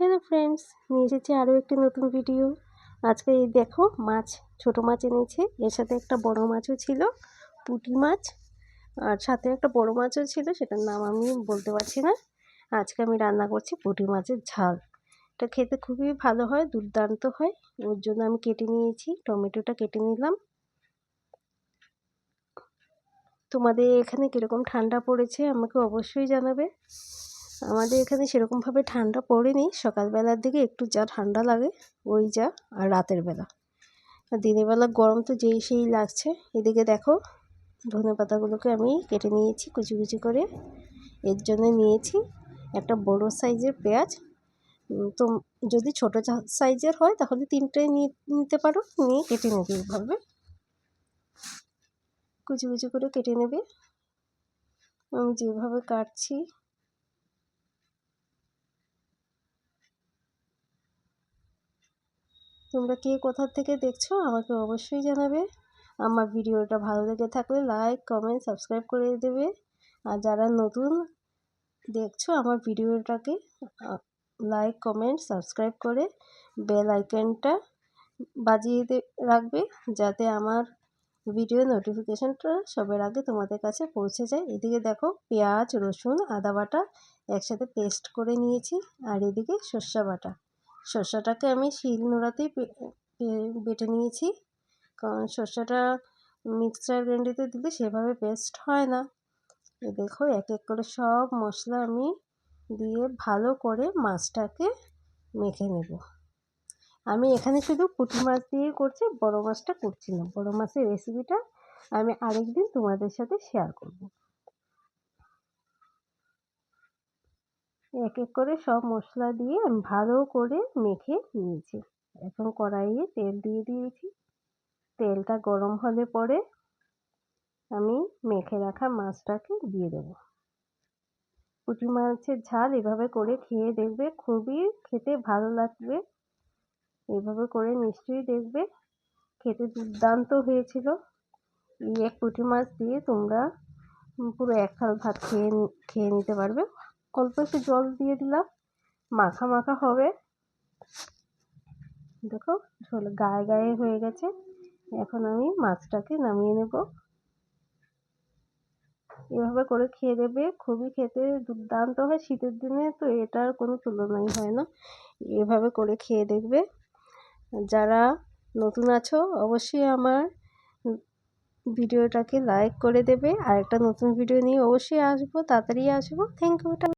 Hello friends, নিয়ে এসেছি আরও একটি নতুন ভিডিও। আজকে এই দেখো মাছ, ছোট মাছ এনেছে। এর সাথে একটা বড় মাছও ছিল, পুঁটি মাছ, আর সাথে একটা বড় মাছও ছিল, সেটার নাম আমি বলতে পারছি না। আজকে আমি রান্না করছি পুঁটি মাছের ঝাল। এটা খেতে খুবই ভালো হয়, দুর্দান্ত হয়। ওর জন্য আমি কেটে নিয়েছি, টমেটোটা কেটে নিলাম। তোমাদের এখানে কীরকম ঠান্ডা পড়েছে আমাকে অবশ্যই জানাবে। আমাদের এখানে সেরকমভাবে ঠান্ডা পড়েনি। সকালবেলার দিকে একটু যা ঠান্ডা লাগে, ওই যা, আর রাতের বেলা। দিনের বেলা গরম তো যেই সেই লাগছে। এদিকে দেখো, ধনে পাতাগুলোকে আমি কেটে নিয়েছি কুচি কুচি করে। এর জন্য নিয়েছি একটা বড় সাইজের পেঁয়াজ। তো যদি ছোটো সাইজের হয় তাহলে তিনটে নিতে পারো। নিয়ে কেটে নেবে এইভাবে। কুচি কুচি করে কেটে নেবে। আমি যেভাবে কাটছি তোমরা কে কোথা থেকে দেখছ আমাকে অবশ্যই জানাবে। আমার ভিডিওটা ভালো লেগে থাকলে লাইক কমেন্ট সাবস্ক্রাইব করে দেবে। আর যারা নতুন দেখছ আমার ভিডিওটাকে লাইক কমেন্ট সাবস্ক্রাইব করে বেল আইকনটা বাজিয়ে রাখবে যাতে আমার ভিডিও নোটিফিকেশানটা সবার আগে তোমাদের কাছে পৌঁছে যায়। এদিকে দেখো পেঁয়াজ, রসুন, আদা বাটা একসাথে পেস্ট করে নিয়েছি। আর এদিকে সর্ষা বাটা। শসাটাকে আমি শিল নোড়াতেই বেটে নিয়েছি। কারণ শসাটা মিক্সচার গ্রাইন্ডারে দিলে সেভাবে পেস্ট হয় না। দেখো, এক এক করে সব মশলা আমি দিয়ে ভালো করে মাছটাকে মেখে নেব। আমি এখানে শুধু পুঁটি মাছ দিয়ে করছি, বড় মাছটা করছি না। বড় মাছের রেসিপিটা আমি আরেক দিন তোমাদের সাথে শেয়ার করব। এক এক করে সব মশলা দিয়ে আমি ভালো করে মেখে নিয়েছি। এখন কড়াইয়ে তেল দিয়ে দিয়েছি। তেলটা গরম হলে পরে আমি মেখে রাখা মাছটাকে দিয়ে দেব। পুঁটি মাছের ঝাল এভাবে করে খেয়ে দেখবে, খুবই খেতে ভালো লাগবে। এভাবে করে নিশ্চয়ই দেখবে, খেতে দুর্দান্ত হয়েছিল। এই এক পুঁটি মাছ দিয়ে তোমরা পুরো এক থাল ভাত খেয়ে খেয়ে নিতে পারবে। অল্প একটু জল দিয়ে দিলাম। মাখা মাখা হবে। দেখো ঝোল গায়ে গায়ে হয়ে গেছে। এখন আমি মাছটাকে নামিয়ে নেব। এভাবে করে খেয়ে দেবে। খুবই খেতে দুর্দান্ত হয় শীতের দিনে, তো এটার কোনো তুলনাই হয় না। এভাবে করে খেয়ে দেখবে। যারা নতুন আছো, অবশ্যই আমার ভিডিওটাকে লাইক করে দেবে। আর একটা নতুন ভিডিও নিয়ে অবশ্যই আসব, তাড়াতাড়ি আসব। Thank you